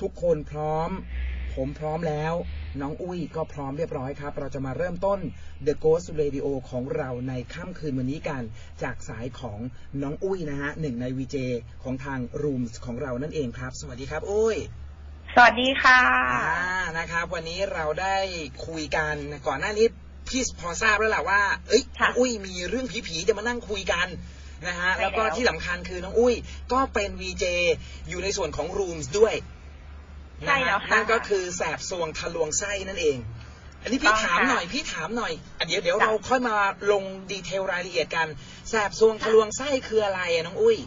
ทุกคนพร้อม ผมพร้อมแล้ว น้องอุ้ยก็พร้อมเรียบร้อยครับ เราจะมาเริ่มต้น The Ghost Radio ของเราในค่ำคืนวันนี้กัน จากสายของน้องอุ้ยนะฮะหนึ่งในวีเจของทาง Rooms ของเรานั่นเองครับ สวัสดีครับ อุ้ยสวัสดีค่ะอ่านะครับ วันนี้เราได้คุยกันก่อนหน้านี้พี่พอทราบแล้วแหละว่า เอ้ยค่ะน้องอุ้ยมีเรื่องผีๆจะมานั่งคุยกันนะฮะใช่แล้วก็แล้วที่สำคัญคือน้องอุ้ย ก็เป็นวีเจอยู่ในส่วนของ Rooms ด้วย ใช่แล้วนะฮะค่ะ นั่นก็คือแสบสวงทะลวงไส้นั่นเอง อันนี้พี่ต้องถามค่ะหน่อยพี่ถามหน่อยอะเดี๋ยวเดี๋ยวจ้ะเราค่อยมาลงดีเทลรายละเอียดกันแสบสวงทะลวงไส้คืออะไรอะน้องอุ้ย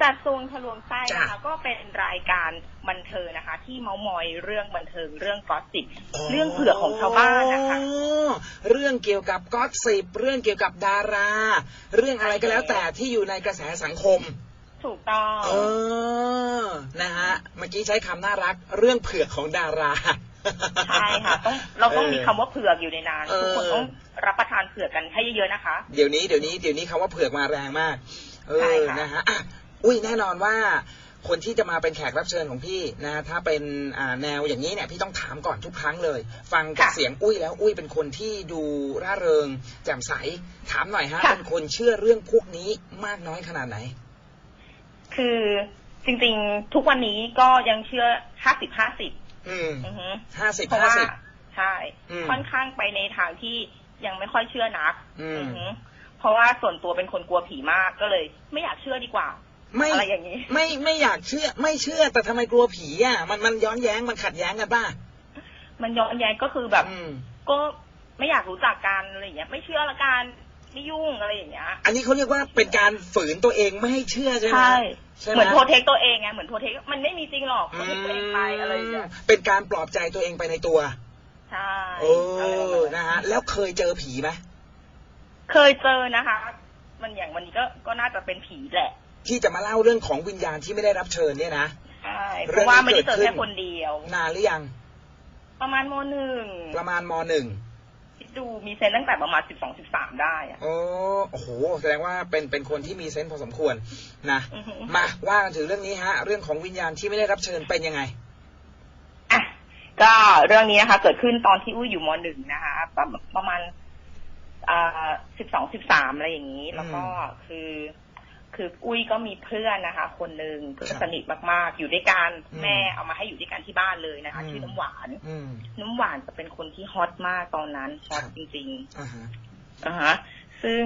จัดซวงทะลวงไส้นะจ้ะคะก็เป็นรายการบันเทิงนะคะ ที่เมาส์มอยเรื่องบันเทิงเรื่องกอสซิบเรื่องเผือกของชาวบ้านนะคะ อ๋อเรื่องเกี่ยวกับก็อตสิบเรื่องเกี่ยวกับดารา เรื่องอะไรก็แล้วแต่ที่อยู่ในกระแสสังคม ถูกต้อง เออ นะฮะ เมื่อกี้ใช้คำน่ารักเรื่องเผือกของดารา ใช่ค่ะต้องเราต้องเออมีคำว่าเผือกอยู่ในนั้นเออ ทุกคนต้องรับประทานเผือกกันให้เยอะๆนะคะ เดี๋ยวนี้เดี๋ยวนี้เดี๋ยวนี้คำว่าเผือกมาแรงมาก เอใช่อ ค่ะ นะฮะอะอุ้ยแน่นอนว่า คนที่จะมาเป็นแขกรับเชิญของพี่นะ ถ้าเป็นอ่าแนวอย่างนี้เนี่ยพี่ต้องถามก่อนทุกครั้งเลย ฟังจากเสียงอุ้ยแล้วอุ้ยเป็นคนที่ดูร่าเริง แจ่มใส ถามหน่อยฮะเป็นคนเชื่อเรื่องพวกนี้มากน้อยขนาดไหน คือจริงๆ ทุกวันนี้ก็ยังเชื่อห้าสิบห้าสิบอืมอือฮึห้าสิบเพราะห้าว่าสิบใช่อืมค่อนข้างไปในทางที่ยังไม่ค่อยเชื่อนักอืมอฮึเพราะว่าส่วนตัวเป็นคนกลัวผีมากก็เลย ไม่อยากเชื่อดีกว่าไม่อะไรอย่างนี้ไม่ไม่อยากเชื่อ ไม่เชื่อแต่ทำไมกลัวผีอะมันมันย้อนแย้งมันขัดแย้งกันป่ะมันย้อนแย้งก็คือแบบอืมก็ไม่อยากรู้จักกันอะไรอย่างเงี้ย ไม่เชื่อละกัน ไม่ยุ่งอะไรอย่างเงี้ย อันนี้เขาเรียกว่าเป็นการฝืนตัวเองไม่ให้เชื่อใช่ไหมใช่ใช่ไหมเหมือนโทรเทคตัวเองไงเหมือนโทรเทคมันไม่มีจริงหรอกโทรเทคตัวเองไปอะไรอย่างเงี้ยเป็นการปลอบใจตัวเองไปในตัวใช่โอ้อะไรประมาณนะฮะแล้วเคยเจอผีไหมเคยเจอนะคะ มันอย่างวันนี้ก็ก็น่าจะเป็นผีแหละ ที่จะมาเล่าเรื่องของวิญญาณที่ไม่ได้รับเชิญเนี่ยนะใช่เพเรื่องราะว่านี้ไม่ได้เจอเกิดขึ้นแค่คนเดียวนานหรือยัง ประมาณมหนึ่งประมาณมหนึ่ง คิดดูมีเซนตั้งแต่ประมาณสิบสองสิบสามได้อะโอ้โอ้โหแสดงว่าเป็นเป็นคนที่มีเซนส์พอสมควรนะอือฮึมาว่ากันถึงเรื่องนี้ฮะ เรื่องของวิญญาณที่ไม่ได้รับเชิญเป็นยังไงอะก็เรื่องนี้นะคะ เกิดขึ้นตอนที่อุ้ยอยู่มหนึ่งนะคะก็ประมาณอ่าสิบสองสิบสามอะไรอย่างนี้ แล้วก็คือ คืออุ้ยก็มีเพื่อนนะคะ คนหนึ่งเพื่อนครับสนิทมากๆ อยู่ด้วยกันอืมแม่เอามาให้อยู่ด้วยกันที่บ้านเลยนะคะอืมชื่อน้ำหวานอืมน้ำหวานจะเป็นคนที่ฮอตมากตอนนั้นฮอตครับจริงอ่าฮะๆอ่าฮะซึ่ง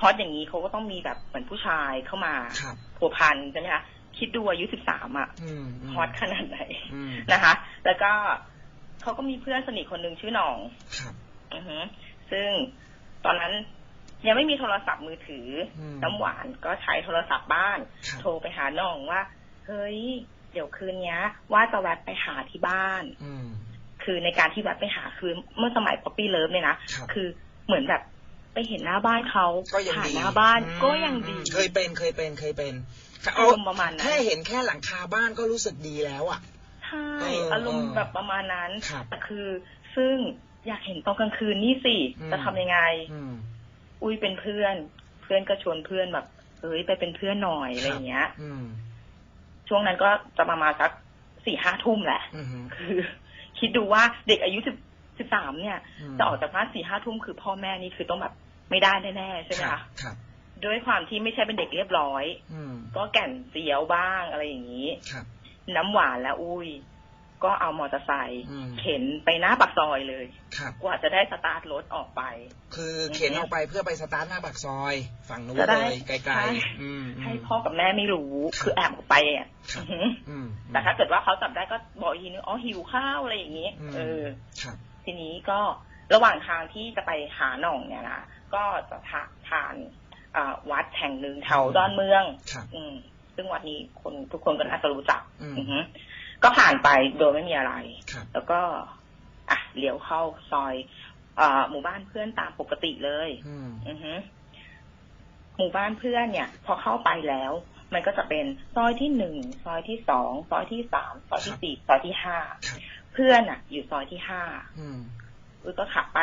ฮอตอย่างนี้เขาก็ต้องมีแบบเหมือนผู้ชายเข้ามาครับผัวพันใช่ไหมคะคิดดูอายุสิบสามอะอืมมฮอตขนาดไหนอืมนะคะ แล้วก็เขาก็มีเพื่อนสนิทคนหนึ่งชื่อหน่องครับอือฮึซึ่งตอนนั้น ยังไม่มีโทรศัพท์มือถืออมน้ำหวานก็ใช้โทรศัพท์บ้านครับโทรไปหาหน่องว่า เฮ้ย เดี๋ยวคืนเนี้ยว่าจะแวะไปหาที่บ้านอืมคือในการที่แวะไปหาคือเมื่อสมัยป๊อปปี้เลิฟเนี่ยนะครับคือเหมือนแบบไปเห็นหน้าบ้านเขาก็ยังผ่านดีหน้าบ้านอืมก็ยังดี เคยเป็นเคยเป็นเคยเป็นอารมณ์ประมาณนั้นแค่เห็นแค่หลังคาบ้านก็รู้สึกดีแล้วอะใช่เออออารมณ์แบบประมาณนั้นครับแต่คือซึ่งอยากเห็นตอนกลางคืนนี่สิอืมจะทำยังไง อืมอุ้ยเป็นเพื่อน เพื่อนก็ชวนเพื่อนแบบเฮ้ยไปเป็นเพื่อนหน่อยอะไรอย่างเงี้ยอืมช่วงนั้นก็จะประมาณสักสี่ห้าทุ่มแหละอืมคือ คิดดูว่าเด็กอายุสิบสิบสามเนี่ยอืมจะออกจากบ้านสี่ห้าทุ่มคือพ่อแม่นี่คือต้องแบบไม่ได้แน่ๆใช่ไหมครัคะบครับด้วยความที่ไม่ใช่เป็นเด็กเรียบร้อยอืมก็แก่นเสียวบ้างอะไรอย่างนี้ครับน้ำหวานและอุ้ย ก็เอามอเตอร์ไซค์อืมเข็นไปหน้าปากซอยเลยครับกว่าจะได้สตาร์ทรถออกไป คือเข็นออกไปเพื่อไปสตาร์ทหน้าปากซอย ฝั่งนู้นจะได้เลยไกลใช่ๆอืมให้พ่อกับแม่ไม่รู้ครับคือแอบออกไปอะครับอือหืออืมแต่ถ้าเกิดว่าเขาจับได้ก็บอกอีกทีนึงอ๋อหิวข้าวอะไรอย่างนี้มเออครับทีนี้ก็ระหว่างทางที่จะไปหาหน่องเนี่ยนะก็จะทาทานอ่าวัดแห่งหนึ่งแถวดอนเมืองครับอืมซึ่งวัดนี้คนทุกคนก็น่าจะรู้จักอืมอือหือ ก็ผ่านไปโดยไม่มีอะไรครับแล้วก็ อะเลี้ยวเข้าซอยอ่าหมู่บ้านเพื่อนตามปกติเลยอืมอือฮึหมู่บ้านเพื่อนเนี่ย พอเข้าไปแล้ว มันก็จะเป็นซอยที่หนึ่งซอยที่สองซอยที่สามซอยที่สี่ซอยที่ห้าครับเพื่อนอะ อยู่ซอยที่ห้าอืมอุ้ยก็ขับไป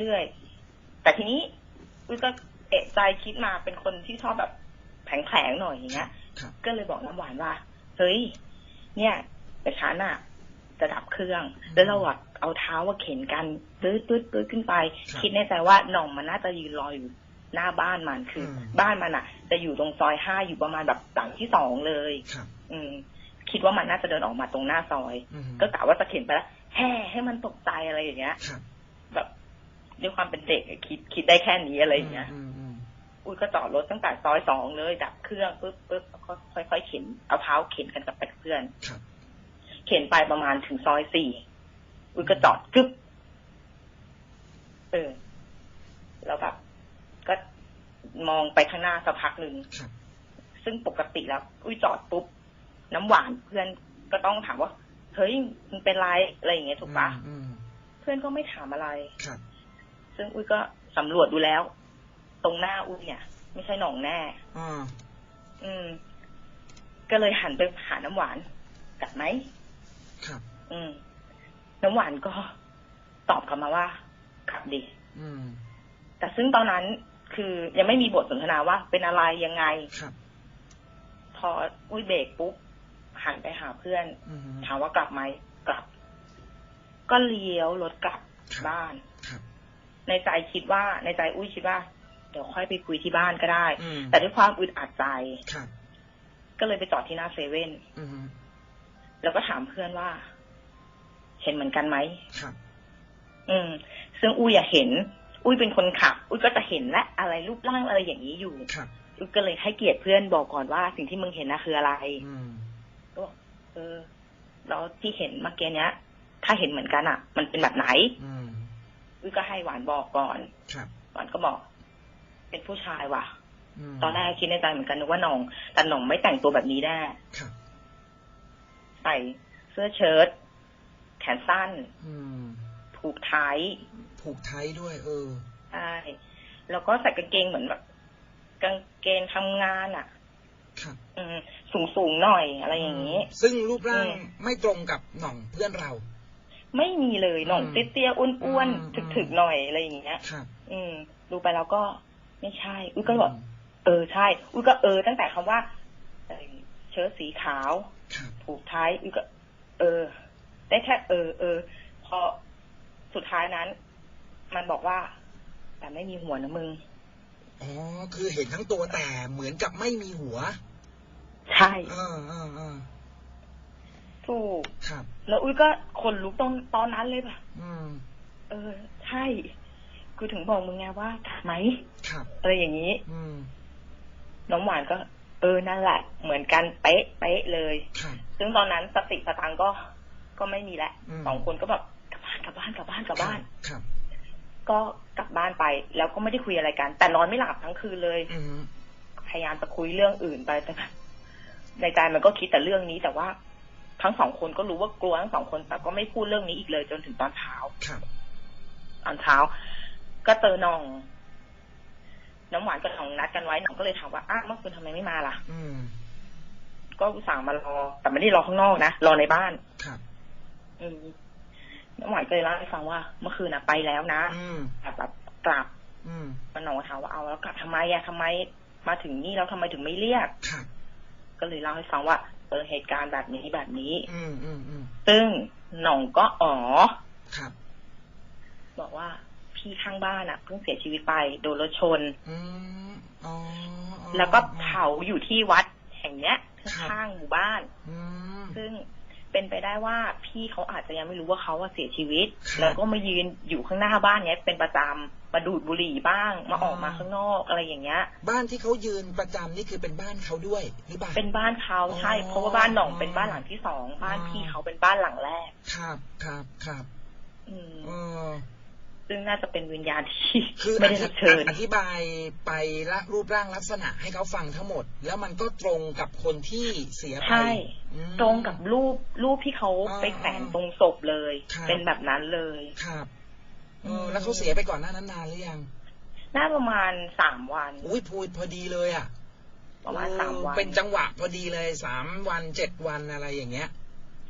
เรื่อยๆแต่ทีนี้อุ้ยก็เอะใจคิดมาเป็นคนที่ชอบแบบแผลงๆหน่อยอย่างเงี้ยครับก็เลยบอกน้ำหวานว่า เฮ้ย เนี่ย แต่ฉันอะจะดับเครื่อง แล้วเราอะเอาเท้าว่าเข็นกันปื๊ดปื๊ดปื๊ดขึ้นไปครับคิดในใจว่าหน่องมันน่าจะยืนรออยู่หน้าบ้านมันคืออมบ้านมันอะจะอยู่ตรงซอยห้าอยู่ประมาณแบบหลังที่สองเลยครับอืม คิดว่ามันน่าจะเดินออกมาตรงหน้าซอยอืมก็กะว่าจะเข็นไปแล้วแห่ให้มันตกใจอะไรอย่างเงี้ยครับแบบด้วยความเป็นเด็กอะคิดคิดได้แค่นี้อะไรอย่างเงี้ยอืมอืมอุ้ยก็จอดรถตั้งแต่ซอยสองเลย ดับเครื่องปุ๊บปุ๊บแล้วก็ค่อยๆเข็นเอาเท้าเข็นกันกับไปกับเพื่อนครับ เข็นไปประมาณถึงซอยสี่อุ้ยก็จอดกึ๊บเออแล้วแบบก็มองไปข้างหน้าสักพักหนึ่งครับซึ่งปกติแล้ว อุ้ยจอดปุ๊บ น้ำหวานเพื่อนก็ต้องถามว่า เฮ้ยมันเป็นไรอะไรอย่างเงี้ยถูกปะอืมเพื่อนก็ไม่ถามอะไรครับซึ่งอุ้ยก็สำรวจดูแล้ว ตรงหน้าอุ้ยเนี่ย ไม่ใช่หนองแน่อ่าอืม ก็เลยหันไปหาน้ำหวานกัดไหมครับ อืม น้ำหวานก็ตอบกลับมาว่ากัดดิอืม แต่ซึ่งตอนนั้นคือยังไม่มีบทสนทนาว่าเป็นอะไรยังไงครับ พออุ้ยเบรกปุ๊บหันไปหาเพื่อนอืม ถามว่ากลับไหมกลับ ก็เลี้ยวรถกลับครับ บ้าน ครับ ในใจคิดว่า ในใจอุ้ยคิดว่า เดี๋ยวค่อยไปคุยที่บ้านก็ได้ อืมแต่ด้วยความอึดอัดใจ ครับ ก็เลยไปจอดที่หน้าเซเว่น อืม แล้วก็ถามเพื่อนว่า เห็นเหมือนกันไหมครับ อืม ซึ่งอุ้ยอะเห็น อุ้ยเป็นคนขับ อุ้ยก็จะเห็นและอะไรรูปร่างอะไรอย่างนี้อยู่ครับอุ้ยก็เลยให้เกียรติเพื่อนบอกก่อนว่า สิ่งที่มึงเห็นนะคืออะไรอืมก็บอกเออแล้วที่เห็นเมื่อกี้เนี้ย ถ้าเห็นเหมือนกันอะ มันเป็นแบบไหนอืมอุ้ยก็ให้หวานบอกก่อนครับหวานก็บอก เป็นผู้ชายว่ะมตอนแรกคิดในใจเหมือนกันนึกว่าหน่อง แต่หน่องไม่แต่งตัวแบบนี้แน่ครับใส่เสื้อเชิ้ต แขนสั้นอืมผูกไทยผูกไทยด้วย เออใช่แล้วก็ใส่กางเกงเหมือนแบบกางเกงทำงานอะครับอืมสูงสูงๆหน่อยอะไรอย่างนี้ ซึ่งรูปร่างอืมไม่ตรงกับหน่องเพื่อนเรา ไม่มีเลยหน่องอืมเตี้ยๆอ้วนอืมๆถึกๆหน่อยอะไรอย่างเงี้ยครับอืม ดูไปแล้วก็ไม่ใช่ อุ้ยก็บอกเออใช่ อุ้ยก็เออ ตั้งแต่คำว่าเอ่อเชิ้ตสีขาวครับผูกท้ายอุ้ยก็ เออ ได้แค่เออเออพอสุดท้ายนั้น มันบอกว่า แต่ไม่มีหัวนะมึง อ๋อ คือเห็นทั้งตัวแต่เหมือนกับไม่มีหัว ใช่เออเออเออถูกครับ แล้วอุ้ยก็คนลุกตอนตอนนั้นเลยแบบอืม เออ ใช่กูถึงบอกมึงไงว่ากัดไหมครับอะไรอย่างนี้ อืมน้องหวานก็ เออนั่นแหละ เหมือนกันเป๊ะเป๊ะเลยครับซึ่งตอนนั้นสติสตังค์ก็ ก็ไม่มีแล้วอืมสองคนก็แบบกลับบ้านกลับบ้านกลับบ้านกลับบ้านครับ ก็กลับบ้านไป แล้วก็ไม่ได้คุยอะไรกัน แต่นอนไม่หลับทั้งคืนเลยอืมพยายามจะคุยเรื่องอื่นไปแต่แบบในใจมันก็คิดแต่เรื่องนี้แต่ว่าทั้งสองคนก็รู้ว่ากลัวทั้งสองคนแต่ก็ไม่พูดเรื่องนี้อีกเลยจนถึงตอนเช้าครับตอนเช้า ก็เจอน้อง น้ำหวานกับน้องนัดกันไว้น้องก็เลยถามว่าอ้าวเมื่อคืนทำไมไม่มาล่ะอืมก็อุตส่าห์มารอ แต่ไม่ได้รอข้างนอกนะรอในบ้านครับ อืมน้ำหวานก็เลยเล่าให้ฟังว่า เมื่อคืนน่ะไปแล้วนะอืมแบบแบบกลับ อืมมันน้องก็ถามว่าเอาแล้วกลับทำไมอะทำไมมาถึงนี่แล้วทำไมถึงไม่เรียกครับก็เลยเล่าให้ฟังว่าเออเหตุการณ์แบบนี้แบบนี้ อืมอืมอืมซึ่งหน่องก็อ๋อครับ บอกว่าพี่ข้างบ้านอะเพิ่งเสียชีวิตไปโดนรถชน อืมอ๋ออ๋อแล้วก็เผาอยู่ที่วัดแห่งเนี้ยครับข้างๆหมู่บ้านอืมซึ่ง เป็นไปได้ว่าพี่เขาอาจจะยังไม่รู้ว่าเขาอะเสียชีวิตครับแล้วก็มายืนอยู่ข้างหน้าบ้านเนี้ย เป็นประจำมาดูดบุหรี่บ้าง มาอ๋อออกมาข้างนอกอะไรอย่างเงี้ย บ้านที่เขายืนประจำนี่คือเป็นบ้านเขาด้วยหรือเปล่าเป็นบ้านเขาใช่อ๋อเพราะว่าบ้านหน่องเป็นบ้านหลังที่สองบ้านอ๋อพี่เขาเป็นบ้านหลังแรก ครับครับครับอืมเออ ซึ่งน่าจะเป็นวิญญาณที่คือไม่ได้รับเชิญอธิบายไปละรูปร่างลักษณะให้เขาฟังทั้งหมด แล้วมันก็ตรงกับคนที่เสียไปใช่อืมตรงกับรูปรูปที่เขาอ่าไปแขวนตรงศพเลยครับเป็นแบบนั้นเลยครับเอออืมแล้วเขาเสียไปก่อนหน้านั้นนานหรือยังน่าประมาณสามวัน อุ้ยพูดพอดีเลยอะประมาณเออสามวันเป็นจังหวะพอดีเลยสามวันเจ็ดวันอะไรอย่างเงี้ย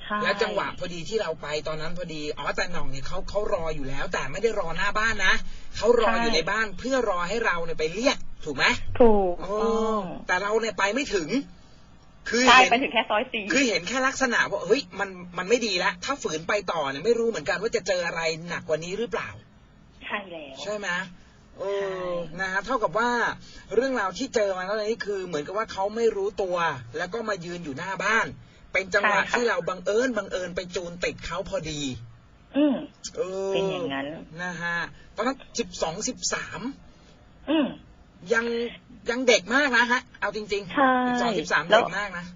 ใช่ แล้วจังหวะพอดีที่เราไปตอนนั้นพอดีอ๋อแต่หน่องเนี่ยเขาเขารออยู่แล้ว แต่ไม่ได้รอหน้าบ้านนะเขารออยู่ในบ้านเพื่อรอให้เราเนี่ยไปเรียกถูกไหมถูกโอ้ต้องแต่เราเนี่ยไปไม่ถึง คือใช่เห็น ไปถึงแค่ซอยสี่คือเห็นแค่ลักษณะว่าเฮ้ยมันมันไม่ดีแล้วถ้าฝืนไปต่อเนี่ยไม่รู้เหมือนกันว่าจะเจออะไรหนักกว่านี้หรือเปล่า ใช่แล้ว ใช่ไหมเออใช่นะฮะเท่ากับว่าเรื่องราวที่เจอมาแล้วนี่คือ เหมือนกับว่าเขาไม่รู้ตัว แล้วก็มายืนอยู่หน้าบ้าน เป็นจังหวะที่เราบังเอิญบังเอิญไปจูนติดเขาพอดี อืมเออเป็นอย่างนั้นนะฮะตอนนั้นสิบสองสิบสามอืมยังยังเด็กมากนะฮะ เอาจริงใช่สิบสองสิบสามแล้วเด็กมากนะ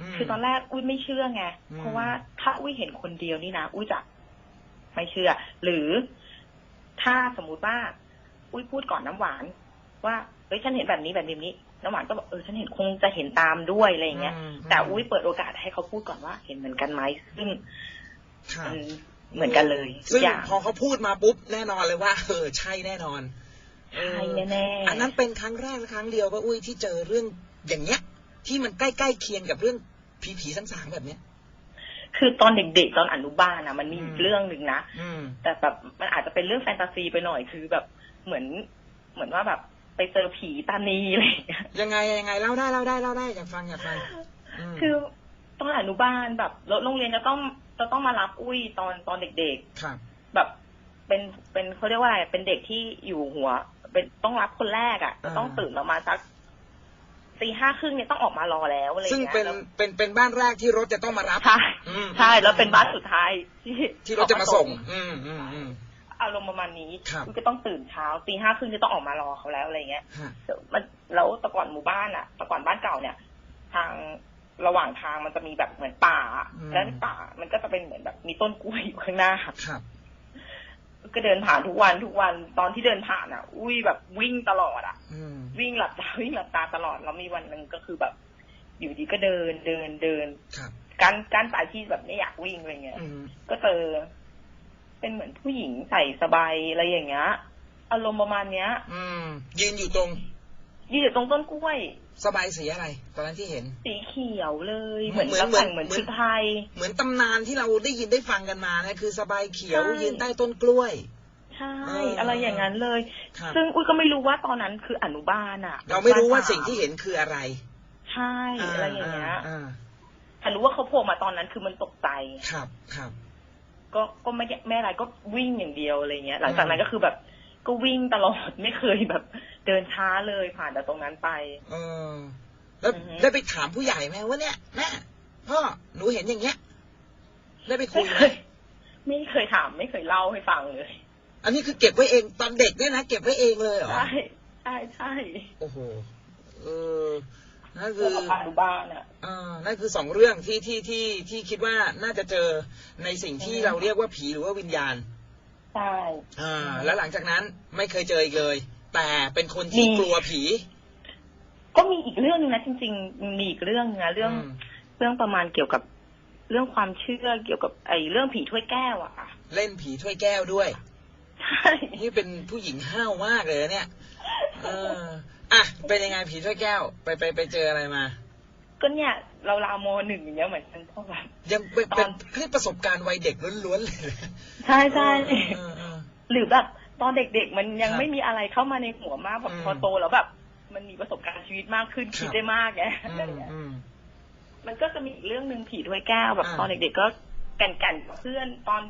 มคือตอนแรกอุ้ยไม่เชื่อไงอืมเพราะว่าถ้าอุ้ยเห็นคนเดียวนี่นะอุ้ยจะไม่เชื่อ หรือถ้าสมมุติว่าอุ้ยพูดก่อนน้ำหวาน ว่าเฮ้ยฉันเห็นแบบนี้แบบนี้แบบนี้น้ำหวานก็บอกเออฉันเห็นคงจะเห็นตามด้วยอะไรอย่างเงี้ยมแต่อุ้ยเปิดโอกาสให้เขาพูดก่อนว่า เห็นเหมือนกันไหมซึ่งครับมันเหมือนกันเลยทุซึ่กงอย่างพอเขาพูดมาปุ๊บแน่นอนเลยว่าเออใช่แน่นอนใช่แน่ๆอันนั้นเป็นครั้งแรกและครั้งเดียวป่ะอุ้ยที่เจอเรื่องอย่างเงี้ย ที่มันใกล้ๆเคียงกับเรื่องผีผีๆสางๆแบบเนี้ยคือตอนเด็กๆตอนอนุบาลนะมันมีอืมอีกเรื่องหนึ่งนะอืมแต่แบบมันอาจจะเป็นเรื่องแฟนตาซีไปหน่อยคือแบบเหมือนเหมือนว่าแบบ ไปเจอผีตานีอะไรอย่างเงี้ยยังไงยังไงเล่าได้เล่าได้เล่าได้อยากฟังอยากฟังมคือตอนอนุบาลแบบแล้วโรงเรียนจะต้องจะต้องมารับอุ้ยตอนตอนเด็กครับๆแบบเป็นเป็นเขาเรียกว่าอะไรเป็นเด็กที่อยู่หัว เป็นต้องรับคนแรกอะ่ะจะต้องตื่นประมาณสักตีห้าครึ่งเนี่ยต้องออกมารอแล้วอะไรอย่าซึ่งงเงี้ยเป็นแล้วเป็นเป็นบ้านแรกที่รถจะต้องมารับใช่อืมใช่แล้วเป็นบ้านสุดท้ายที่ที่รถจะมาส่ง อืมอืมอืม อารมณ์ประมาณนี้ครับก็ต้องตื่นเช้าตีห้าครึ่งจะต้องออกมารอเขาแล้วอะไรเงี้ยฮะมันแล้วแต่ก่อนหมู่บ้านอะแต่ก่อนบ้านเก่าเนี่ย ทางระหว่างทางมันจะมีแบบเหมือนป่าอะแล้วในป่ามันก็จะเป็นเหมือนแบบมีต้นกล้วยอยู่ข้างหน้าครับก็เดินผ่านทุกวันทุกวันตอนที่เดินผ่านอะอุ้ยแบบวิ่งตลอดอะอืมวิ่งหลับตาวิ่งหลับตาตลอดแล้วมีวันหนึ่งก็คือแบบ อยู่ดีก็เดินเดินเดินครับการการสายที่แบบไม่อยากวิ่งอะไรเงี้ยอืมก็เจอ เป็นเหมือนผู้หญิงใส่สบายอะไรอย่างเงี้ยอารมณ์ประมาณเนี้ย อืม ยืนอยู่ตรง ยืนอยู่ตรงต้นกล้วย สบายสีอะไร ตอนนั้นที่เห็น สีเขียวเลย เหเหมืมืออนนเหมือนแล้วแต่งเหมือนเหมือนชุดไทย เหมือนตำนานที่เราได้ยินได้ฟังกันมานะคือสบายเขียวใช่ยืนใต้ต้นกล้วยใช่เออออะไรอย่างนั้นเลยครับซึ่งอุ้ยก็ไม่รู้ว่าตอนนั้นคืออนุบาลอะเราไม่รู้ว่าบ้นสิ่งที่เห็นคืออะไร ใช่อะไรอย่างเงี้ยอ่าแต่รู้ว่าเขาโผล่มาตอนนั้นคือมันตกใจครับครับ ก็ก็ไม่ได้ไม่อะไรก็วิ่งอย่างเดียวอะไรเงี้ย หลังจากนั้นก็คือแบบก็วิ่งตลอดไม่เคยแบบ เดินช้าเลยผ่านแต่ตรงนั้นไปเออแล้วอือฮึได้ไปถามผู้ใหญ่ไหมว่าเนี่ยแม่พ่อหนูเห็นอย่างเงี้ยได้ไปคุไม่ยไหเคมยไม่เคยถามไม่เคยเล่าให้ฟังเลย อันนี้คือเก็บไว้เองตอนเด็กเนี่ยนะเก็บไว้เองเลยเหรอใช่ใช่ใช่โอ้โหเออ นั่นคืคือออนุบาลอะอ่านั่นคือสองเรื่องที่ที่ที่ที่คิดว่าน่าจะเจอในสิ่งที่อืมเราเรียกว่าผีหรือว่าวิญญาณใช่อ่าแล้วหลังจากนั้นไม่เคยเจออีกเลย แต่เป็นคนที่มีกลัวผี ก็มีอีกเรื่องหนึงนะจริง ๆ มีอีกเรื่องนึงนะเรื่องมเรื่องประมาณเกี่ยวกับเรื่องความเชื่อเกี่ยวกับไอ้เรื่องผีถ้วยแก้วอะค่ะเล่นผีถ้วยแก้วด้วยใช่นี่เป็นผู้หญิงห้าวมากเลยนะเนี่ยเออ อะเป็นยังไงผีถ้วยแก้ว ไปไปไปเจออะไรมา ก็เนี่ยเราราวโมหนึ่งอย่างเงี้ยเหมือนกันเพราะแบบยังเป็นตอนเป็นเรียกประสบการณ์วัยเด็กล้วนๆเลยนะใช่ใช่เออเออหรือแบบตอนเด็กๆ มันยังครับไม่มีอะไรเข้ามาในหัวมากแบบอืมพอโตแล้วแบบ มันมีประสบการณ์ชีวิตมากขึ้นครับคิดได้มากไงเออะไรออย่างเงี้ยอืมมันก็จะมีอีกเรื่องหนึ่งผีถ้วยแก้วแบบอ่าตอนเด็กๆก็แก่นๆกับเพื่อนตอน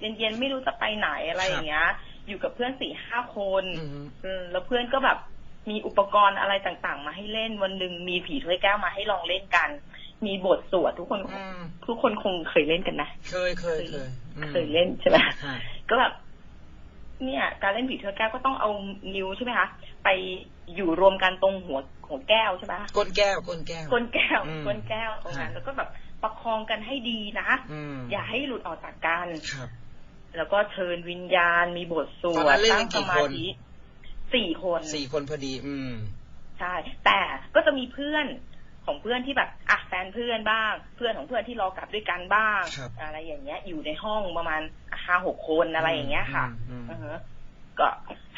เย็นๆไม่รู้จะไปไหนอะไรอย่างเงี้ย อยู่กับเพื่อนสี่ห้าคนอืมอืมแล้วเพื่อนก็แบบ มีอุปกรณ์อะไรต่างๆ มาให้เล่นวันหนึ่งมีผีถ้วยแก้วมาให้ลองเล่นกัน มีบทสวดทุกคนอืมทุกคนคงเคยเล่นกันนะเคยเคยเคยอืมเคยเล่นใช่ไหมฮะก็แบบเนี่ย การเล่นผีถ้วยแก้วก็ต้องเอานิ้วใช่ไหมคะไปอยู่รวมกันตรงหัวของแก้วใช่ไหมก้นแก้วก้นแก้วก้นแก้วอืมก้นแก้วตรงนั้นฮะแล้วก็แบบประคองกันให้ดีนะอืมอย่าให้หลุดออกจากกันครับแล้วก็เชิญวิญญาณมีบทสตอนวนั้ดนเล่นตั้กังนกี่สมาคนธิ สี่คนสี่คนพอดี อืมใช่แต่ก็จะมีเพื่อนของเพื่อนที่แบบอะแฟนเพื่อนบ้าง เพื่อนของเพื่อนที่รอกลับด้วยกันบ้างครับอะไรอย่างเงี้ย อยู่ในห้องประมาณห้าหกคนอะไรอย่างเงี้ยค่ะอืมอืมอือฮะก็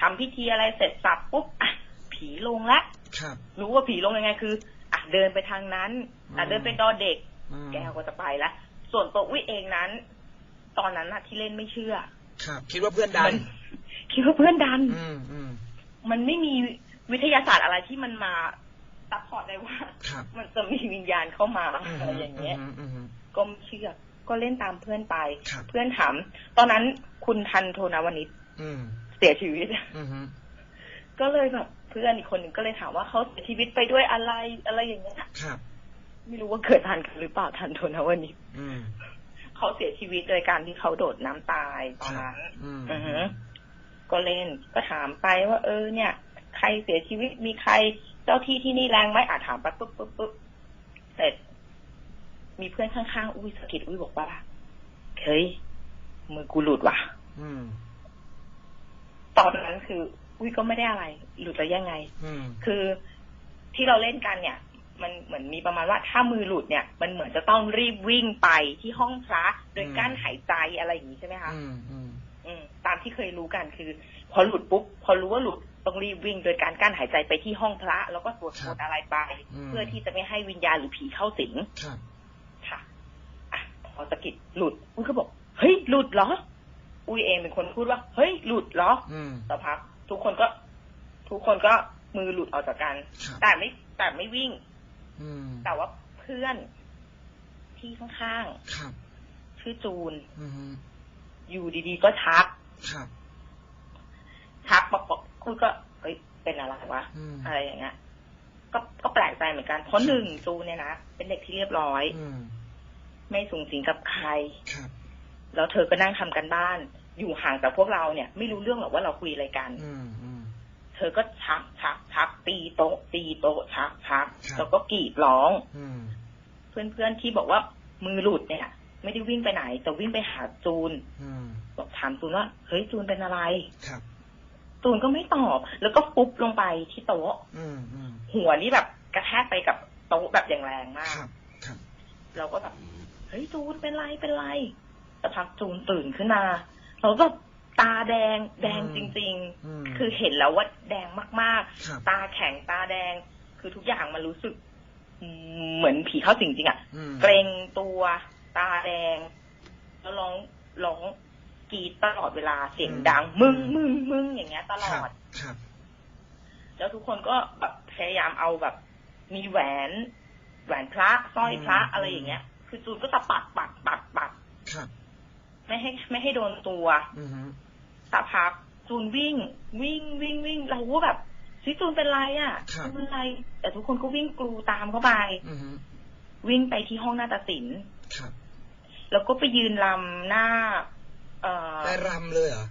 ทำพิธีอะไรเสร็จสับปุ๊บอะผีลงละครับรู้ว่าผีลงยังไงคืออะเดินไปทางนั้นอะอืมเดินไปดอเด็กอืมแก้วก็จะไปละส่วนตัวอุ้ยเองนั้น ตอนนั้นอะที่เล่นไม่เชื่อ ครับ คิดว่าเพื่อนดัมันนคิดว่าเพื่อนดัน อืมอืม มันไม่มีวิทยาศาสตร์อะไรที่มันมาซัพพอร์ตได้ว่าครับมันจะมีวิญญาณเข้ามาอะไรอย่างเงี้ยมอืมอืมก็ไม่เชื่อก็เล่นตามเพื่อนไปครับเพื่อนถาม ตอนนั้นคุณทันโทนาวนิชอืมเสียชีวิตอืมอืมก็เลยแบบเพื่อนอีกคนหนึ่งก็เลยถามว่าเขาเสียชีวิตไปด้วยอะไรอะไรอย่างเงี้ยครับไม่รู้ว่าเกิดทันกันหรือเปล่าทันโทนาวนิชอืมเขาเสียชีวิตโดยการที่เขาโดดน้ำตายตอนนั้นอืมอือฮึ ก็เล่นก็ถามไปว่าเออเนี่ย ใครเสียชีวิตมีใครเจ้าที่ที่นี่แรงไหมอาจถามไปปุ๊บปุ๊บปุ๊บเสร็จมีเพื่อนข้างๆอุ้ยสะกิดอุ้ยบอกว่าเฮ้ยมือกูหลุดว่ะอืมตอนนั้นคือ อุ้ยก็ไม่ได้อะไร หลุดแล้วยังไงอืมคือที่เราเล่นกันเนี่ย มันเหมือนมีประมาณว่าถ้ามือหลุดเนี่ย มันเหมือนจะต้องรีบวิ่งไปที่ห้องพระโดยกั้นหายใจอะไรอย่างนี้ใช่ไหมคะ อืมอืมอืมตามที่เคยรู้กันคือ พอหลุดปุ๊บพอรู้ว่าหลุดต้องรีบวิ่งโดยการกั้นหายใจไปที่ห้องพระ แล้วก็สวดมนต์อะไรไป เพื่อที่จะไม่ให้วิญญาณหรือผีเข้าสิงครับค่ะอะพอสะกิดหลุดอุ้ยก็บอกเฮ้ยหลุดเหรอ อุ้ยเองเป็นคนพูดว่าเฮ้ยหลุดเหรออืมสักพักทุกคนก็ ทุกคนก็มือหลุดออกจากกันครับแต่ไม่แต่ไม่วิ่งอืมแต่ว่าเพื่อนที่ข้างครับๆชื่อจูน อืมอยู่ดีๆก็ทักครับทักบอกบอกคุยก็เฮ้ยเป็นอะไรวะอืมอะไรอย่างเงี้ยก็ก็แปลกใจเหมือนกันเพราะหนึ่งจูนเนี่ยนะเป็นเด็กที่เรียบร้อยอืมไม่สูงสิงกับใครครับแล้วเธอก็นั่งทำกันบ้าน อยู่ห่างจากพวกเราเนี่ย ไม่รู้เรื่องหรอกว่าเราคุยอะไรกันอืมอืมเธอก็ชักชักชักตีโต๊ะตีโต๊ะชักชักครับแล้วก็กรีดร้องอืมเพื่อนๆที่บอกว่ามือหลุดเนี่ย ไม่ได้วิ่งไปไหน แต่วิ่งไปหาจูนอืมบอกถามจูนว่าเฮ้ยจูนเป็นอะไรครับจูนก็ไม่ตอบ แล้วก็ฟุบลงไปที่โต๊ะอืมอืมหัวนี่แบบกระแทกไปกับโต๊ะแบบอย่างแรงมากครับครับเราก็แบบเฮ้ยจูนเป็นไรเป็นไรสักพักจูนตื่นขึ้นมาเราก็ตาแดงแดงอืมจริงอืมๆคือเห็นแล้วว่าแดงมากครับๆตาแข็งตาแดง คือทุกอย่างมันรู้สึกอืมเหมือนผีเข้าสิงจริงอะอืมเกรงตัว ตาแดง แล้วร้องร้องกรีดตลอดเวลาเสียงดัง มึงมึงมึงอย่างเงี้ย ตลคอรับดครับ แล้วทุกคนก็แบบพยายามเอาแบบ มีแหวน แหวนพระสร้อยพระอืมอะไรอย่างเงี้ย คือจูนก็จะปัดปัดปัดปัดครับไม่ให้ไม่ให้โดนตัวอืมสักพักจูนวิ่ง วิ่งวิ่งวิ่งเราก็แบบซิจูนเป็นไรอะครับจูนเป็นไร แต่ทุกคนก็วิ่งกลูตามเข้าไปอืมวิ่งไปที่ห้องนาฏศิลป์ ครับ แล้วก็ไปยืนลำหน้า เอ่อได้รำเลยเหรอ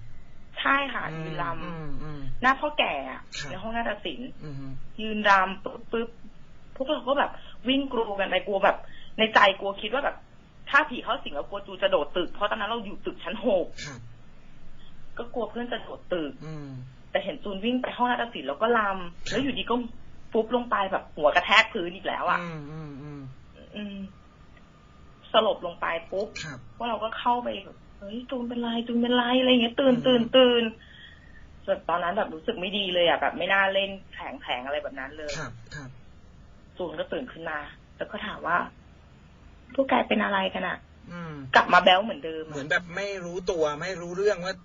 ใช่ค่ะอืมยืนลอืมอืมำหน้าพ่อแก่อะครับในห้องนาฏศิลป์อืมยืนรำปุ๊บปุ๊บพวกเราก็แบบวิ่งกรูกันไปกลัวแบบ ในใจกลัวคิดว่าแบบ ถ้าผีเข้าสิงแล้วกลัวจูจะโดดตึก เพราะตอนนั้นเราอยู่ตึกชั้นหกครับก็กลัวเพื่อนจะโดดตึกอืมแต่เห็นจูนวิ่งไปห้องนาฏศิลป์แล้วก็ลำแล้วอยู่ดีก็ฟุบลงไปแบบหัวกระแทกพื้นอีกแล้วอะอืมอืมอืมอืมส ลบลงไปปุ๊บครับพวกเราก็เข้าไปแบบเฮ้ยจูนเป็นไรจูนเป็นไรอะไรเงี้ยตื่นตื่นตื่นแต่ตอนนั้นแบบรู้สึกไม่ดีเลยอะแบบไม่น่าเล่นแผงแผงอะไรแบบนั้นเลยครับครับจูนก็ตื่นขึ้นมา แล้วก็ถามว่าพวกแกเป็นอะไรกันอะอืมกลับมาแบ๊วเหมือนเดิม เหมืออะนแบบไม่รู้ตัวไม่รู้เรื่องว่า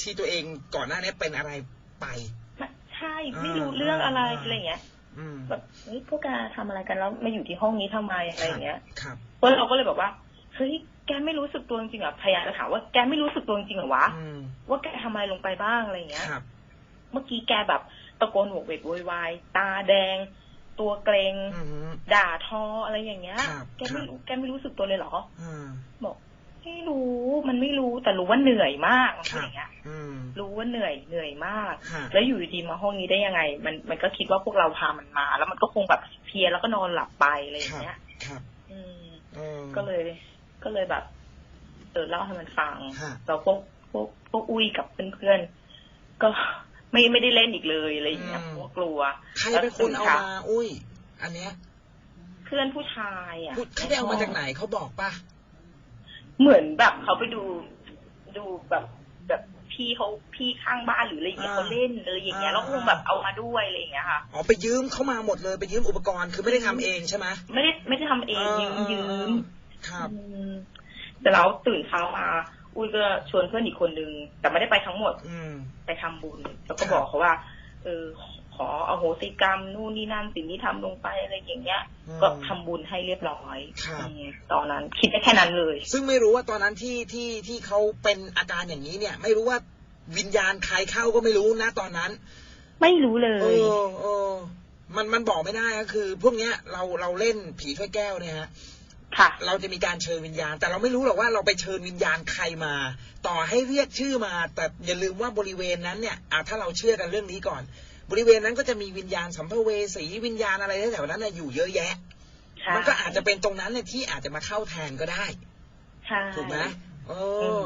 ที่ตัวเองก่อนหน้านี้เป็นอะไรไป ใช่ ไม่รู้เรื่องอะไรอ่าอะไรเงี้ยอืม แบบเฮ้ยพวกแกทำอะไรกันแล้วมาอยู่ที่ห้องนี้ทำไมอะไรอย่างเงี้ยครับเพราะเราก็เลยบอกว่าเฮ้ยแกไม่รู้สึกตัวจริงๆเหรอพยายามจะถามว่าแกไม่รู้สึกตัวจริงๆเหรอวะอืมว่าแกทำอะไรลงไปบ้างอะไรเงี้ยครับเมื่อกี้แกแบบตะโกนโหวกเวกโวยวายตาแดง ตัวเกรงอืมด่าทออะไรอย่างเงี้ยครับแกไม่รู้แกไม่รู้สึกตัวเลยเหรออืมบอก ไม่รู้มันไม่รู้แต่รู้ว่าเหนื่อยมากคอะรัไรบอย่างเงี้ยอืมรู้ว่าเหนื่อยเหนื่อยมากฮะแล้วอยู่ดีๆมาห้องนี้ได้ยังไง มันมันก็คิดว่าพวกเราพามันมา แล้วมันก็คงแบบเพลียแล้วก็นอนหลับไปอะไรอย่างเงี้ยครับอืมเออก็เลย ก็เลยแบบเออเล่าให้มันฟังฮะแล้วพวกพวกพวกอุ้ยกับเพื่อนๆก็ไม่ไม่ได้เล่นอีกเลยอะไรอย่างเงี้ยเพราะว่ากลัวใครเป็นคนเอามาอุ้ย อันเนี้ย เพื่อนผู้ชายอะพูดเขาไปเอามาจากไหนเขาบอกป่ะ เหมือนแบบเขาไปดูดูแบบแบบพี่เขาพี่ข้างบ้านหรืออะไรอย่างเงี้ยอ่าเขาเล่นอะไรอย่างเงี้ยแล้วคงแบบเอามาด้วยอะไรอย่างเงี้ยค่ะอ๋อไปยืมเขามาหมดเลยไปยืมอุปกรณ์คือไม่ได้ทำเองใช่ไหมไม่ได้ไม่ได้ทำเองยืมยืมครับอืมแต่เราตื่นเช้ามาอุ้ยก็ชวนเพื่อนอีกคนนึงแต่ไม่ได้ไปทั้งหมด อืมไปทำบุญ แล้วก็ครับบอกเขาว่า เออ ขขออโหสิกรรมนู่นนี่นั่นสิ่งที่ทำลงไปอะไรอย่างเงี้ยอืมก็ทำบุญให้เรียบร้อยครับอืมตอนนั้นคิดได้แค่นั้นเลย ซึ่งไม่รู้ว่าตอนนั้นที่ที่ที่เขาเป็นอาการอย่างนี้เนี่ย ไม่รู้ว่าวิญญาณใครเข้าก็ไม่รู้นะตอนนั้น ไม่รู้เลเอยอเออมันมันบอกไม่ได้ก็คือ พวกเนี้ยเราเราเล่นผีถ้วยแก้วเนี่ยฮะค่ะเราจะมีการเชิญวิญญาณ แต่เราไม่รู้หรอกว่าเราไปเชิญวิญญาณใครมา ต่อให้เรียกชื่อมา แต่อย่าลืมว่าบริเวณนั้นเนี่ยอะถ้าเราเชื่อกันเรื่องนี้ก่อน บริเวณนั้นก็จะมีวิญญาณสัมภเวสีวิญญาณอะไรแถวๆนั้นน่ะอยู่เยอะแยะใช่มันก็อาจจะเป็นตรงนั้นเนี่ยที่อาจจะมาเข้าแทนก็ได้ใช่ถูกไหมเออือม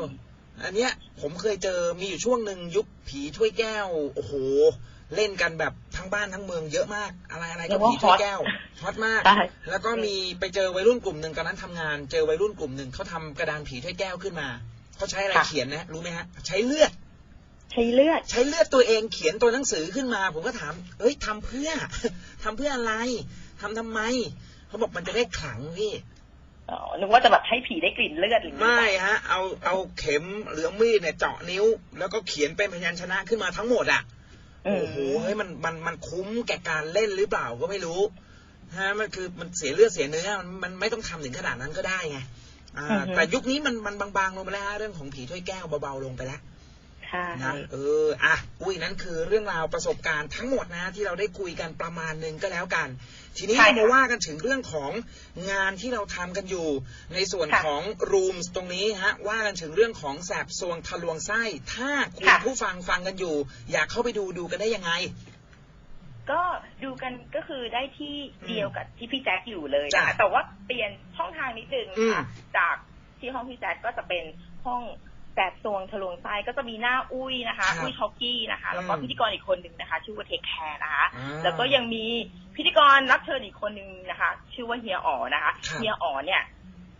อันเนี้ย ผมเคยเจอมีอยู่ช่วงหนึ่งยุคผีถ้วยแก้ว โอ้โห เล่นกันแบบทั้งบ้านทั้งเมืองเยอะมาก อะไรอะไรก็ผีถ้วยแก้วฮอตมากใช่แล้วก็มีไปเจอวัยรุ่นกลุ่มหนึ่งตอนนั้นทำงาน เจอวัยรุ่นกลุ่มหนึ่งเขาทำกระดานผีถ้วยแก้วขึ้นมาเขาใช้อะไรค่ะเขียนนะ รู้ไหมฮะ ใช้เลือด ใช้เลือด ใช้เลือดตัวเองเขียนตัวหนังสือขึ้นมา ผมก็ถาม เอ้ยทำเพื่อทำเพื่ออะไรทำทำไม เขาบอกมันจะได้ขลังพี่อ๋อนึกว่าจะแบบให้ผีได้กลิ่นเลือดหรือไม่ฮะ เอาเอาเข็มหรือเอามีดเนี่ยเจาะนิ้ว แล้วก็เขียนเป็นพยัญชนะขึ้นมาทั้งหมดอะอืมโอ้โหเฮ้ยมันมันมันคุ้มแก่การเล่นหรือเปล่าก็ไม่รู้ฮะมันคือมันเสียเลือดเสียเนื้อมันมันไม่ต้องทำถึงขนาดนั้นก็ได้ไงอ่าแต่ยุคนี้มันมันบางๆลงไปแล้วฮะเรื่องของผีถ้วยแก้วเบาๆลงไปแล้ว ใช่นะเอออะอุ้ยนั่นคือเรื่องราวประสบการณ์ทั้งหมดนะที่เราได้คุยกันประมาณหนึ่งก็แล้วกัน ทีนี้เรามาว่ากันถึงเรื่องของงานที่เราทำกันอยู่ ในส่วนของรูมตรงนี้ฮะว่ากันถึงเรื่องของแสบซวงทะลวงไส้ ถ้าคุณผู้ฟังฟังกันอยู่ อยากเข้าไปดูดูกันได้ยังไงก็ดูกันก็คือได้ที่เดียวกับที่พี่แจ็คอยู่เลยจ้ะนะคะแต่ว่าเปลี่ยนช่องทางนิดนึงอืมค่ะจากที่ห้องพี่แจ็คก็จะเป็นห้อง แสบซวงทะลวงไส้ก็จะมีหน้าอุ้ยนะคะ อุ้ยช็อกกี้นะคะ แล้วก็อืมพิธีกรอีกคนหนึ่งนะคะ ชื่อว่าเทคแคร์นะคะอ่าแล้วก็ยังมีพิธีกรรับเชิญอีกคนหนึ่งนะคะ ชื่อว่าเฮียอ๋อนะคะครับเฮียอ๋อเนี่ย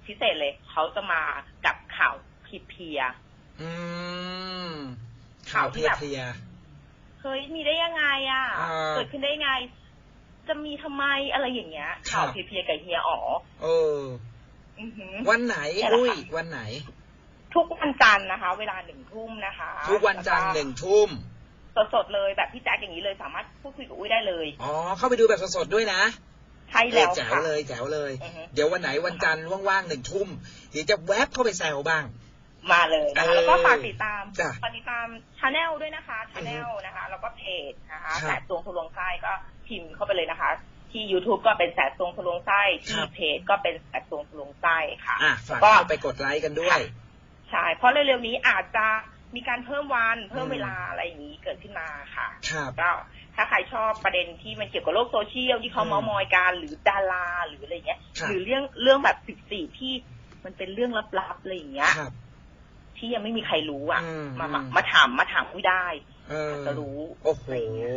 พิเศษเลยเขาจะมากับข่าวเพียๆอืมข่าวเพลียเพลียเฮ้ยมีได้ยังไงอะอ่าเกิดขึ้นได้ยังไง จะมีทำไมอะไรอย่างเงี้ยครับข่าวเพลียๆกับเฮียอ๋อเอออือหือวันไหนใช่แล้วค่ะอุ้ย วันไหน ทุกวันจันทร์นะคะ เวลาหนึ่งทุ่มนะคะทุกวันจันทร์หนึ่งทุ่มสดๆเลยแบบพี่แจ๊คอย่างนี้เลยสามารถพูดคุยกับอุ้ยได้เลยอ๋อเข้าไปดูแบบสดๆด้วยนะใช่แล้วเออแจ๋วค่ะเลยแจ๋วเลยอือฮึเดี๋ยววันไหนวันจันทร์ว่างๆหนึ่งทุ่มเดี๋ยวจะแวบเข้าไปแซวบ้าง มาเลยนะคะเออแล้วก็ฝากติดตามจ้ะฝากติดตามชาแนลด้วยนะคะชาแนลนะคะ แล้วก็เพจนะคะครับแสบตวงทะลวงไส้ก็พิมพ์เข้าไปเลยนะคะที่ YouTube ก็เป็นแสบตวงทะลวงไส้ครัที่บเพจก็เป็นแสบตวงทะลวงไส้ค่ะอะฝากก็เข้าไปกดไลค์กันด้วย ใช่เพราะเร็วๆนี้อาจจะมีการเพิ่มวันเพิ่มอืมเวลาอะไรอย่างนี้เกิดขึ้นมาค่ะครับก็ถ้าใครชอบประเด็นที่มันเกี่ยวกับโลกโซเชียลที่เขาอืมเมาส์มอยกันหรือดาราหรืออะไรเงี้ยครับหรือเรื่องเรื่องแบบสิบสี่ที่มันเป็นเรื่องลับๆอะไรอย่างเงี้ยครับที่ยังไม่มีใครรู้อะอืมมามาอืมมาถามมาถามอุ้ยได้เออจะรู้ โอ้โหอะไรอย่างเงี้ย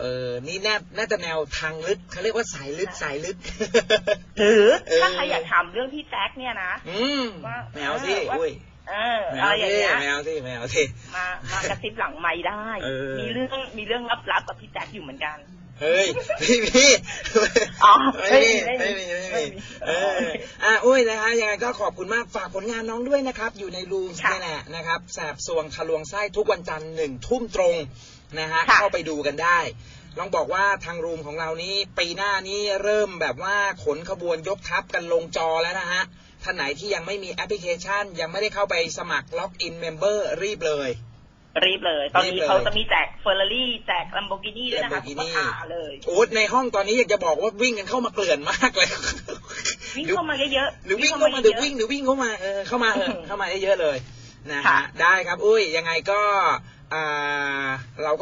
เออ นี่น่าน่าจะแนวทางลึกเขาเรียกว่าสายลึกสายลึก หรือเออถ้าใครอยากถามเรื่องพี่แจ็คเนี่ยนะอืมว่าแมวสิว่าอุ้ย เออแมอะวไรอย่างสิเงี้ยแมวสิแมวสิมามากระซิบหลังไม้ได้เออมีเรื่องมีเรื่องลับๆกับพี่แจ็คอยู่เหมือนกันเฮ้ยพี่พี่อ๋อไม่มีไม่ไม่มีมีไม่ไม่มีมีเอออะอุ้ยนะคะยังไงก็ขอบคุณมากฝากผลงานน้องด้วยนะครับ อยู่ในรูมค่ะนี่แหละนะครับแสบสวงทะลวงไส้ทุกวันจันทร์หนึ่งทุ่มตรงนะฮะค่ะเข้าไปดูกันได้ลองบอกว่าทางรูมของเรานี้ปีหน้านี้เริ่มแบบว่าขนขบวนยกทัพกันลงจอแล้วนะฮะ ท่านไหนที่ยังไม่มีแอปพลิเคชัน ยังไม่ได้เข้าไปสมัครล็อกอินเมมเบอร์รีบเลย รีบเลย ตอนรีบนี้เลย เขาจะมีแจกเฟอร์รารี่แจกลัมโบกินี่ด้วยนะคะทุก Lamborghini ราคาเลยโอ้ในห้องตอนนี้อยากจะบอกว่าวิ่งกันเข้ามาเกลื่อนมากเลย วิ่งเข้ามาเยอะๆ หรือวิ่งเข้ามาหเยรืออะๆวิ่งหรือวิ่งเข้ามาเออเข้ามาเอออืมเข้ามาเยอะๆเลยนะค่ะฮะได้ครับ อุ้ยยังไงก็อ่าเรา